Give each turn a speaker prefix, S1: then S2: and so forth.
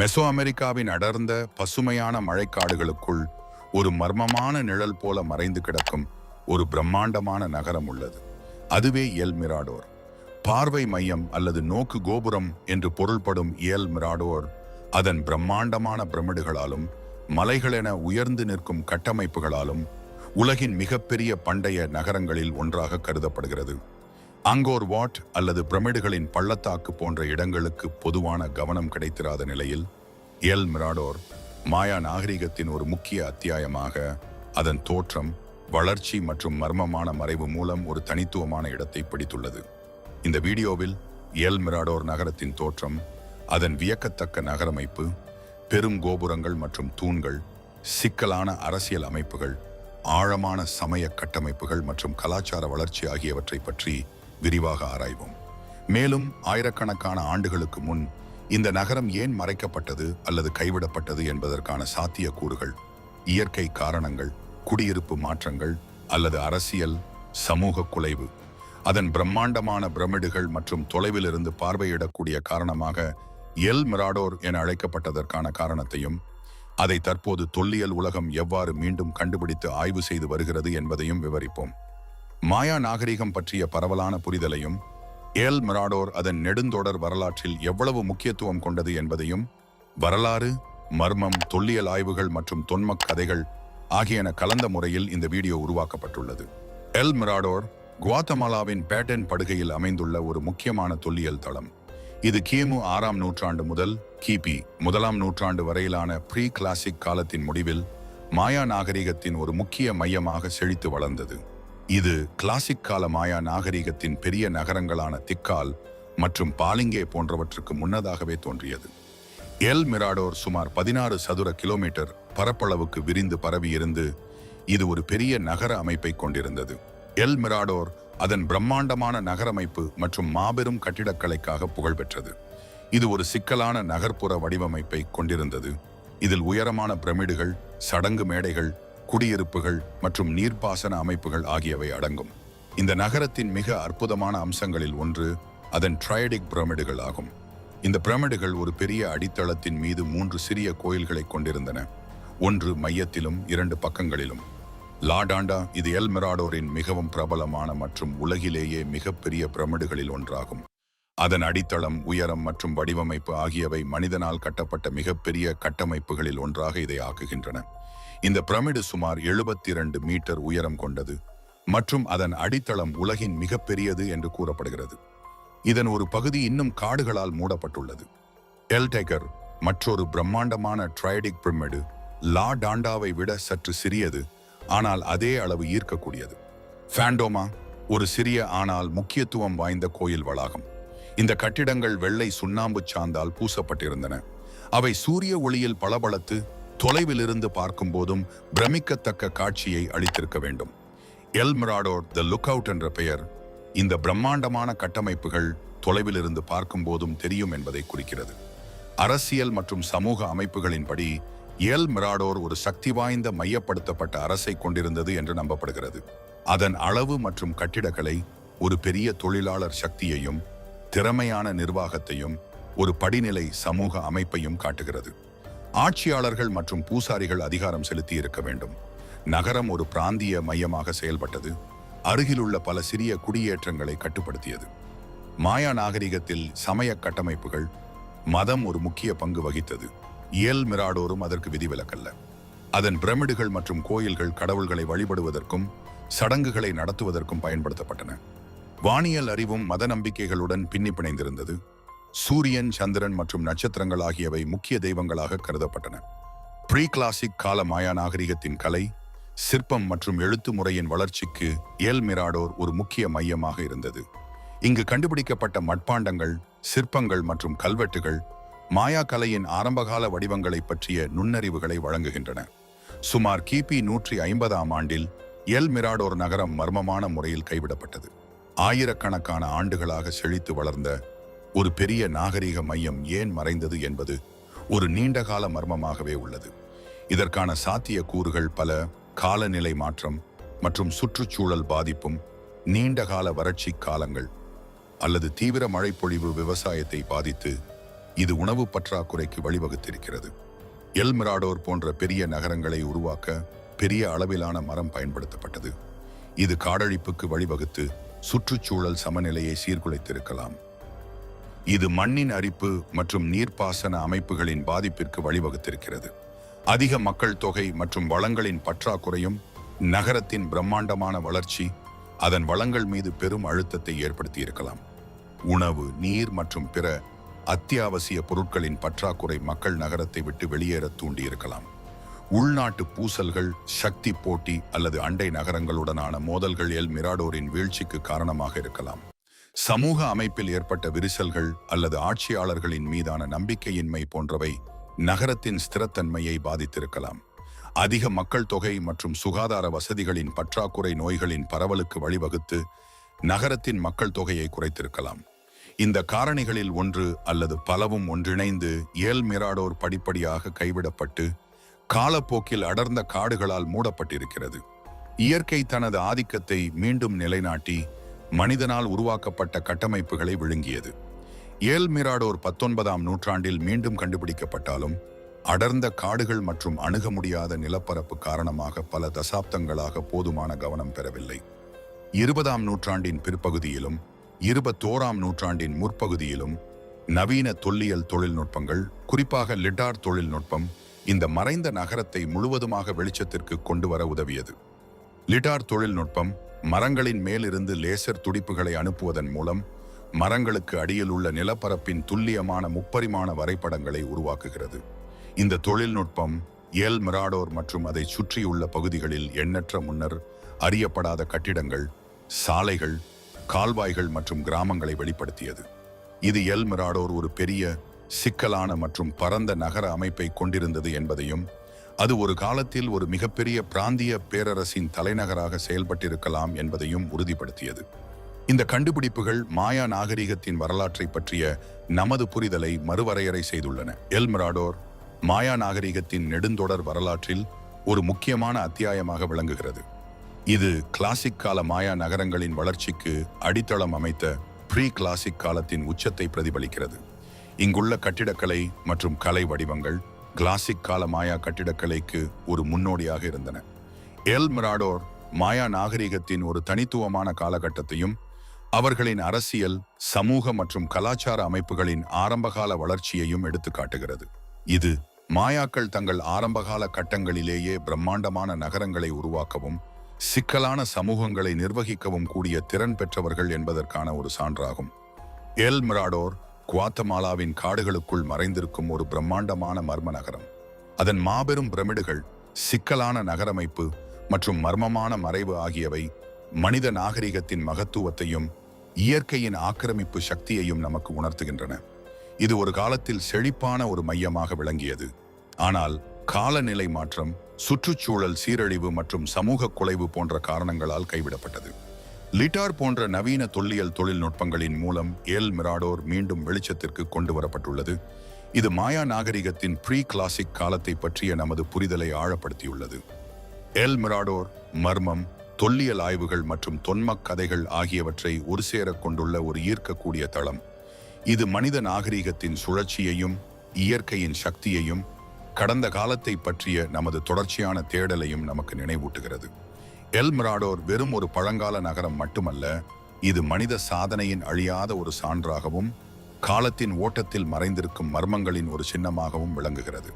S1: Meso அமெரிக்காவின் அடர்ந்த பசுமையான மழைக்காடுகளுக்குள் ஒரு மர்மமான நிழல் போல மறைந்து கிடக்கும் ஒரு பிரம்மாண்டமான நகரம் உள்ளது. அதுவே எல் மிராடோர் பார்வை மையம் அல்லது நோக்கு கோபுரம் என்று பொருள்படும் இயல் மிராடோர் அதன் பிரம்மாண்டமான பிரமிடுகளாலும் மலைகளென உயர்ந்து நிற்கும் கட்டமைப்புகளாலும் உலகின் மிகப்பெரிய பண்டைய நகரங்களில் ஒன்றாக கருதப்படுகிறது. அங்கோர் வாட் அல்லது பிரமிடுகளின் பள்ளத்தாக்கு போன்ற இடங்களுக்கு பொதுவான கவனம் கிடைத்திராத நிலையில் எல். மிராடோர் மாயா நாகரிகத்தின் ஒரு முக்கிய அத்தியாயமாக அதன் தோற்றம் வளர்ச்சி மற்றும் மர்மமான மறைவு மூலம் ஒரு தனித்துவமான இடத்தை பிடித்துள்ளது. இந்த வீடியோவில் எல். மிராடோர் நகரத்தின் தோற்றம் அதன் வியக்கத்தக்க நகரமைப்பு பெரும் கோபுரங்கள் மற்றும் தூண்கள் சிக்கலான அரசியல் அமைப்புகள் ஆழமான சமய கட்டமைப்புகள் மற்றும் கலாச்சார வளர்ச்சி ஆகியவற்றை பற்றி விரிவாக ஆராய்வோம். மேலும் ஆயிரக்கணக்கான ஆண்டுகளுக்கு முன் இந்த நகரம் ஏன் மறைக்கப்பட்டது அல்லது கைவிடப்பட்டது என்பதற்கான சாத்தியக்கூறுகள் இயற்கை காரணங்கள் குடியிருப்பு மாற்றங்கள் அல்லது அரசியல் சமூக குலைவு அதன் பிரம்மாண்டமான பிரமிடுகள் மற்றும் தொலைவிலிருந்து பார்வையிடக்கூடிய காரணமாக எல். மிராடோர் என அழைக்கப்பட்டதற்கான காரணத்தையும் அதை தற்போது தொல்லியல் உலகம் எவ்வாறு மீண்டும் கண்டுபிடித்து ஆய்வு செய்து வருகிறது என்பதையும் விவரிப்போம். மாயா நாகரிகம் பற்றிய பரவலான புரிதலையும் ஏல் மிராடோர் அதன் நெடுந்தொடர் வரலாற்றில் எவ்வளவு முக்கியத்துவம் கொண்டது என்பதையும் வரலாறு மர்மம் தொல்லியல் ஆய்வுகள் மற்றும் தொன்மக் கதைகள் ஆகியன கலந்த முறையில் இந்த வீடியோ உருவாக்கப்பட்டுள்ளது. எல் மிராடோர் குவாத்தமாலாவின் பேட்டன் படுகையில் அமைந்துள்ள ஒரு முக்கியமான தொல்லியல் தளம். இது கிமு ஆறாம் நூற்றாண்டு முதல் கிபி முதலாம் நூற்றாண்டு வரையிலான ப்ரீ கிளாசிக் காலத்தின் முடிவில் மாயா நாகரிகத்தின் ஒரு முக்கிய மையமாக செழித்து வளர்ந்தது. இது கிளாசிக் கால மாயா நாகரிகத்தின் பெரிய நகரங்களான திக்கால் மற்றும் பாலிங்கே போன்றவற்றுக்கு முன்னதாகவே தோன்றியது. எல் மிராடோர் சுமார் பதினாறு சதுர கிலோமீட்டர் பரப்பளவுக்கு விரிந்து பரவியிருந்து இது ஒரு பெரிய நகர அமைப்பை கொண்டிருந்தது. எல் மிராடோர் அதன் பிரம்மாண்டமான நகரமைப்பு மற்றும் மாபெரும் கட்டிடக்கலைக்காக புகழ்பெற்றது. இது ஒரு சிக்கலான நகர்ப்புற வடிவமைப்பை கொண்டிருந்தது. இதில் உயரமான பிரமிடுகள் சடங்கு மேடைகள் குடியிருப்புகள் மற்றும் நீர்ப்பாசன அமைப்புகள் ஆகியவை அடங்கும். இந்த நகரத்தின் மிக அற்புதமான அம்சங்களில் ஒன்று அதன் ட்ரையடிக் பிரமிடுகள் ஆகும். இந்த பிரமிடுகள் ஒரு பெரிய அடித்தளத்தின் மீது மூன்று சிறிய கோயில்களை கொண்டிருந்தன. ஒன்று மையத்திலும் இரண்டு பக்கங்களிலும். லாடாண்டா இது எல்மிராடோரின் மிகவும் பிரபலமான மற்றும் உலகிலேயே மிகப்பெரிய பிரமிடுகளில் ஒன்றாகும். அதன் அடித்தளம் உயரம் மற்றும் வடிவமைப்பு ஆகியவை மனிதனால் கட்டப்பட்ட மிகப்பெரிய கட்டமைப்புகளில் ஒன்றாக இதை ஆக்குகின்றன. இந்த பிரமிடு சுமார் எழுபத்தி இரண்டு மீட்டர் உயரம் கொண்டது மற்றும் அதன் அடித்தளம் உலகின் மிகப்பெரியது என்று கூறப்படுகிறது. இதன் ஒரு பகுதி இன்னும் காடுகளால் மூடப்பட்டுள்ளது. எல்டெகர் மற்றொரு பிரம்மாண்டமான ட்ரைடிக் பிரமிடு லா டாண்டாவை விட சற்று சிறியது ஆனால் அதே அளவு ஈர்க்கக்கூடியது. ஃபேண்டோமா ஒரு சிறிய ஆனால் முக்கியத்துவம் வாய்ந்த கோயில் வளாகம். இந்த கட்டிடங்கள் வெள்ளை சுண்ணாம்பு சாந்தால் பூசப்பட்டிருந்தன. அவை சூரிய ஒளியில் பளபளத்து தொலைவிலிருந்து பார்க்கும்போதும் பிரமிக்கத்தக்க காட்சியை அளித்திருக்க வேண்டும். எல்மிராடோர் த லுக் அவுட் என்ற பெயர் இந்த பிரம்மாண்டமான கட்டமைப்புகள் தொலைவிலிருந்து பார்க்கும்போதும் தெரியும் என்பதை குறிக்கிறது. அரசியல் மற்றும் சமூக அமைப்புகளின்படி எல் மிராடோர் ஒரு சக்தி வாய்ந்த மையப்படுத்தப்பட்ட அரசை கொண்டிருந்தது என்று நம்பப்படுகிறது. அதன் அளவு மற்றும் கட்டிடக்கலை ஒரு பெரிய தொழிலாளர் சக்தியையும் திறமையான நிர்வாகத்தையும் ஒரு படிநிலை சமூக அமைப்பையும் காட்டுகிறது. ஆட்சியாளர்கள் மற்றும் பூசாரிகள் அதிகாரம் செலுத்தி இருக்க வேண்டும். நகரம் ஒரு பிராந்திய மையமாக செயல்பட்டது. அருகிலுள்ள பல சிறிய குடியேற்றங்களை கட்டுப்படுத்தியது. மாயா நாகரிகத்தில் சமய கட்டமைப்புகள் மதம் ஒரு முக்கிய பங்கு வகித்தது. இயல் மிராடோரும் அதற்கு விதிவிலக்கல்ல. அதன் பிரமிடுகள் மற்றும் கோயில்கள் கடவுள்களை வழிபடுவதற்கும் சடங்குகளை நடத்துவதற்கும் பயன்படுத்தப்பட்டன. வானியல் அறிவும் மத நம்பிக்கைகளுடன் பின்னி பிணைந்திருந்தது சூரியன் சந்திரன் மற்றும் நட்சத்திரங்கள் ஆகியவை முக்கிய தெய்வங்களாக கருதப்பட்டன. ப்ரீ கிளாசிக் கால மாயா நாகரிகத்தின் கலை சிற்பம் மற்றும் எழுத்து முறையின் வளர்ச்சிக்கு எல் மிராடோர் ஒரு முக்கிய மையமாக இருந்தது. இங்கு கண்டுபிடிக்கப்பட்ட மட்பாண்டங்கள் சிற்பங்கள் மற்றும் கல்வெட்டுகள் மாயா கலையின் ஆரம்பகால வடிவங்களை பற்றிய நுண்ணறிவுகளை வழங்குகின்றன. சுமார் கிபி நூற்றி ஐம்பதாம் ஆண்டில் எல் மிராடோர் நகரம் மர்மமான முறையில் கைவிடப்பட்டது. ஆயிரக்கணக்கான ஆண்டுகளாக செழித்து வளர்ந்த ஒரு பெரிய நாகரிக மையம் ஏன் மறைந்தது என்பது ஒரு நீண்டகால மர்மமாகவே உள்ளது. இதற்கான சாத்திய கூறுகள் பல காலநிலை மாற்றம் மற்றும் சுற்றுச்சூழல் பாதிப்பும் நீண்டகால வறட்சி காலங்கள் அல்லது தீவிர மழைப்பொழிவு விவசாயத்தை பாதித்து இது உணவு பற்றாக்குறைக்கு வழிவகுத்திருக்கிறது. எல் மிராடோர் போன்ற பெரிய நகரங்களை உருவாக்க பெரிய அளவிலான மரம் பயன்படுத்தப்பட்டது. இது காடழிப்புக்கு வழிவகுத்து சுற்றுச்சூழல் சமநிலையை சீர்குலைத்திருக்கலாம். இது மண்ணின் அரிப்பு மற்றும் நீர்ப்பாசன அமைப்புகளின் பாதிப்பிற்கு வழிவகுத்திருக்கிறது. அதிக மக்கள் தொகை மற்றும் வளங்களின் பற்றாக்குறையும் நகரத்தின் பிரம்மாண்டமான வளர்ச்சி அதன் வளங்கள் மீது பெரும் அழுத்தத்தை ஏற்படுத்தியிருக்கலாம். உணவு நீர் மற்றும் பிற அத்தியாவசிய பொருட்களின் பற்றாக்குறை மக்கள் நகரத்தை விட்டு வெளியேற தூண்டியிருக்கலாம். உள்நாட்டு பூசல்கள் சக்தி போட்டி அல்லது அண்டை நகரங்களுடனான மோதல்கள் எல் மிராடோரின் வீழ்ச்சிக்கு காரணமாக இருக்கலாம். சமூக அமைப்பில் ஏற்பட்ட விரிசல்கள் அல்லது ஆட்சியாளர்களின் மீதான நம்பிக்கையின்மை போன்றவை நகரத்தின் ஸ்திரத்தன்மையை பாதித்திருக்கலாம். அதிக மக்கள் தொகை மற்றும் சுகாதார வசதிகளின் பற்றாக்குறை நோய்களின் பரவலுக்கு வழிவகுத்து நகரத்தின் மக்கள் தொகையை குறைத்திருக்கலாம். இந்த காரணிகளில் ஒன்று அல்லது பலவும் ஒன்றிணைந்து ஏல் மிராடோர் படிப்படியாக கைவிடப்பட்டு காலப்போக்கில் அடர்ந்த காடுகளால் மூடப்பட்டிருக்கிறது. இயற்கை தனது ஆதிக்கத்தை மீண்டும் நிலைநாட்டி மனிதனால் உருவாக்கப்பட்ட கட்டமைப்புகளை விழுங்கியது. ஏல் மிராடோர் பத்தொன்பதாம் நூற்றாண்டில் மீண்டும் கண்டுபிடிக்கப்பட்டாலும் அடர்ந்த காடுகள் மற்றும் அணுக முடியாத நிலப்பரப்பு காரணமாக பல தசாப்தங்களாக போதுமான கவனம் பெறவில்லை. இருபதாம் நூற்றாண்டின் பிற்பகுதியிலும் இருபத்தோராம் நூற்றாண்டின் முற்பகுதியிலும் நவீன தொல்லியல் தொழில்நுட்பங்கள் குறிப்பாக லிட்டார் தொழில்நுட்பம் இந்த மறைந்த நகரத்தை முழுவதுமாக வெளிச்சத்திற்கு கொண்டு வர உதவியது. லிட்டார் தொழில்நுட்பம் மரங்களின் மேலிருந்து லேசர் துடிப்புகளை அனுப்புவதன் மூலம் மரங்களுக்கு அடியில் உள்ள நிலப்பரப்பின் துல்லியமான முப்பரிமாண வரைபடங்களை உருவாக்குகிறது. இந்த தொழில்நுட்பம் எல் மிராடோர் மற்றும் அதை சுற்றியுள்ள பகுதிகளில் எண்ணற்ற முன்னர் அறியப்படாத கட்டிடங்கள் சாலைகள் கால்வாய்கள் மற்றும் கிராமங்களை வெளிப்படுத்தியது. இது எல் மிராடோர் ஒரு பெரிய சிக்கலான மற்றும் பரந்த நகர அமைப்பை கொண்டிருந்தது என்பதையும் அது ஒரு காலத்தில் ஒரு மிகப்பெரிய பிராந்திய பேரரசின் தலைநகராக செயல்பட்டிருக்கலாம் என்பதையும் உறுதிப்படுத்தியது. இந்த கண்டுபிடிப்புகள் மாயா நாகரிகத்தின் வரலாற்றை பற்றிய நமது புரிதலை மறுவரையறை செய்துள்ளன. எல்மிராடோர் மாயா நாகரிகத்தின் நெடுந்தொடர் வரலாற்றில் ஒரு முக்கியமான அத்தியாயமாக விளங்குகிறது. இது கிளாசிக் கால மாயா நகரங்களின் வளர்ச்சிக்கு அடித்தளம் அமைத்த ப்ரீ கிளாசிக் காலத்தின் உச்சத்தை பிரதிபலிக்கிறது. இங்குள்ள கட்டிடக்கலை மற்றும் கலை வடிவங்கள் கிளாசிக் கால மாயா கட்டிடக்கலைக்கு ஒரு முன்னோடியாக இருந்தன. எல் மிராடோர் மாயா நாகரிகத்தின் ஒரு தனித்துவமான காலகட்டத்தையும் அவர்களின் அரசியல் சமூக மற்றும் கலாச்சார அமைப்புகளின் ஆரம்பகால வளர்ச்சியையும் எடுத்து காட்டுகிறது. இது மாயாக்கள் தங்கள் ஆரம்பகால கட்டங்களிலேயே பிரம்மாண்டமான நகரங்களை உருவாக்கவும் சிக்கலான சமூகங்களை நிர்வகிக்கவும் கூடிய திறன் பெற்றவர்கள் என்பதற்கான ஒரு சான்றாகும். எல் மிராடோர் குவாத்தமாலாவின் காடுகளுக்குள் மறைந்திருக்கும் ஒரு பிரம்மாண்டமான மர்ம நகரம். அதன் மாபெரும் பிரமிடுகள் சிக்கலான நகரமைப்பு மற்றும் மர்மமான மறைவு ஆகியவை மனித நாகரிகத்தின் மகத்துவத்தையும் இயற்கையின் ஆக்கிரமிப்பு சக்தியையும் நமக்கு உணர்த்துகின்றன. இது ஒரு காலத்தில் செழிப்பான ஒரு மையமாக விளங்கியது. ஆனால் காலநிலை மாற்றம் சுற்றுச்சூழல் சீரழிவு மற்றும் சமூக குலைவு போன்ற காரணங்களால் கைவிடப்பட்டது. லிட்டார் போன்ற நவீன தொல்லியல் தொழில்நுட்பங்களின் மூலம் எல். மிராடோர் மீண்டும் வெளிச்சத்திற்கு கொண்டு வரப்பட்டுள்ளது. இது மாயா நாகரிகத்தின் ப்ரீ கிளாசிக் காலத்தை பற்றிய நமது புரிதலை ஆழப்படுத்தியுள்ளது. எல். மிராடோர் மர்மம் தொல்லியல் ஆய்வுகள் மற்றும் தொன்மக் கதைகள் ஆகியவற்றை ஒரு சேர கொண்டுள்ள ஒரு ஈர்க்கக்கூடிய தளம். இது மனித நாகரிகத்தின் சுழற்சியையும் இயற்கையின் சக்தியையும் கடந்த காலத்தை பற்றிய நமது தொடர்ச்சியான தேடலையும் நமக்கு நினைவூட்டுகிறது. எல்மிராடோர் வெறும் ஒரு பழங்கால நகரம் மட்டுமல்ல இது மனித சாதனையின் அழியாத ஒரு சான்றாகவும் காலத்தின் ஓட்டத்தில் மறைந்திருக்கும் மர்மங்களின் ஒரு சின்னமாகவும் விளங்குகிறது.